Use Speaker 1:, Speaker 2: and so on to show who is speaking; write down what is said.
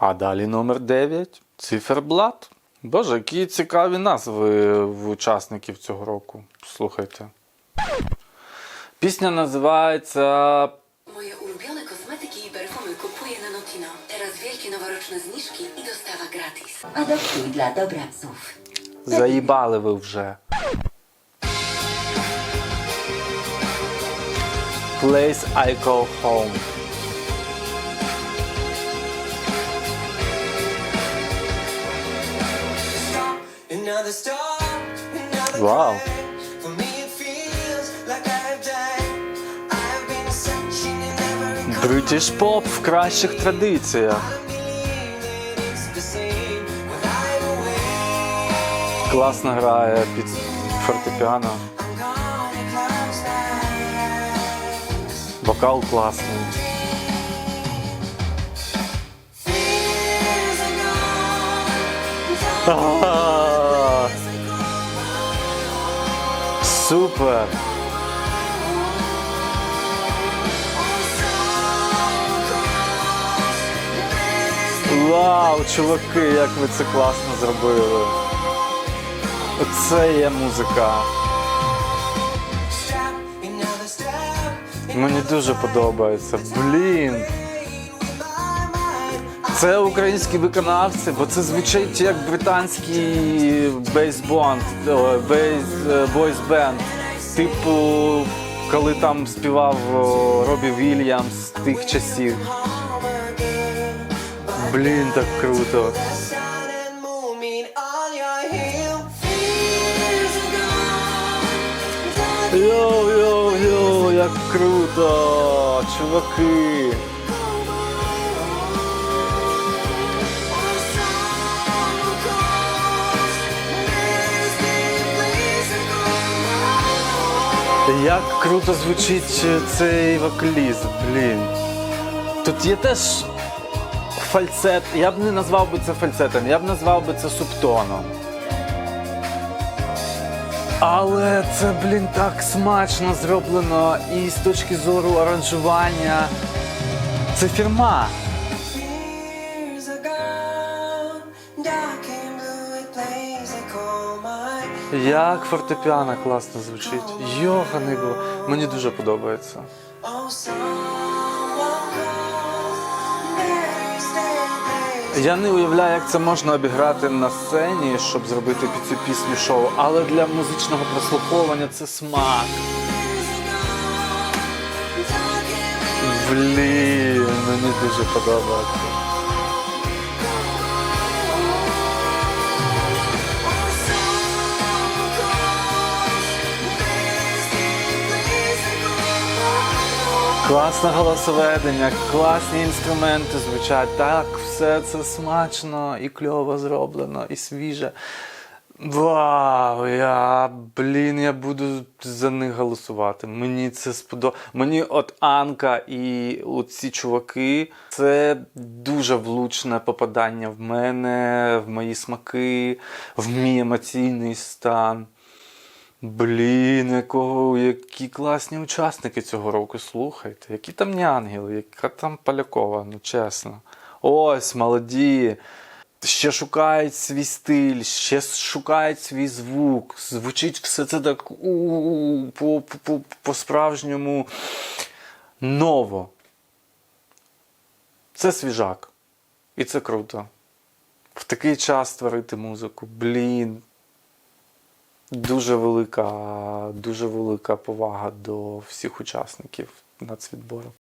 Speaker 1: А далі номер 9 циферблат. Боже, які цікаві назви в учасників цього року. Слухайте. Пісня називається
Speaker 2: Moje ulubione kosmetyki i perfumy kupuję na Notino. Teraz wielkie noworoczne zniżki i dostawa gratis.
Speaker 3: Adoptuj dla dobra psów.
Speaker 1: Заїбали ви вже. Place I call home.
Speaker 4: It's the same. When I'm away,
Speaker 1: Класно грає під фортепіано. Вокал класний.
Speaker 4: Fears
Speaker 1: Супер! Вау, чуваки, як ви це класно зробили. Оце є музика. Мені дуже подобається. Блін. Це українські виконавці, бо це звучить як британський бейсбонд, бейс, бойсбенд. Типу, коли там співав Робі Вільямс тих часів. Блін, так круто.
Speaker 4: Are gone.
Speaker 1: Йоу-йоу-йоу, як круто! Чуваки! Як круто звучить цей вокаліст, блін. Тут є теж фальцет. Я б не назвав би це фальцетом, я б назвав би це субтоном. Але це, блін, так смачно зроблено і з точки зору аранжування. Це фірма. Як фортепіано класно звучить. Йоханий бо. Мені дуже подобається. Я не уявляю, як це можна обіграти на сцені, щоб зробити під цю пісню шоу, але для музичного прослуховування це смак. Блін, мені дуже подобається. Класне голосоведення, класні інструменти звучать. Так, все це смачно і кльово зроблено, і свіже. Вау, я, блін, я буду за них голосувати. Мені це сподобалося. Мені от Анка і ці чуваки це дуже влучне попадання в мене, в мої смаки, в мій емоційний стан. Блін, якого, які класні учасники цього року, слухайте. Які там не ангели, яка там Полякова, ну чесно. Ось, молоді. Ще шукають свій стиль, ще шукають свій звук. Звучить все це так по-справжньому ново. Це свіжак. І це круто. В такий час створити музику. Блін. Дуже велика, дуже велика повага до всіх учасників нацвідбору.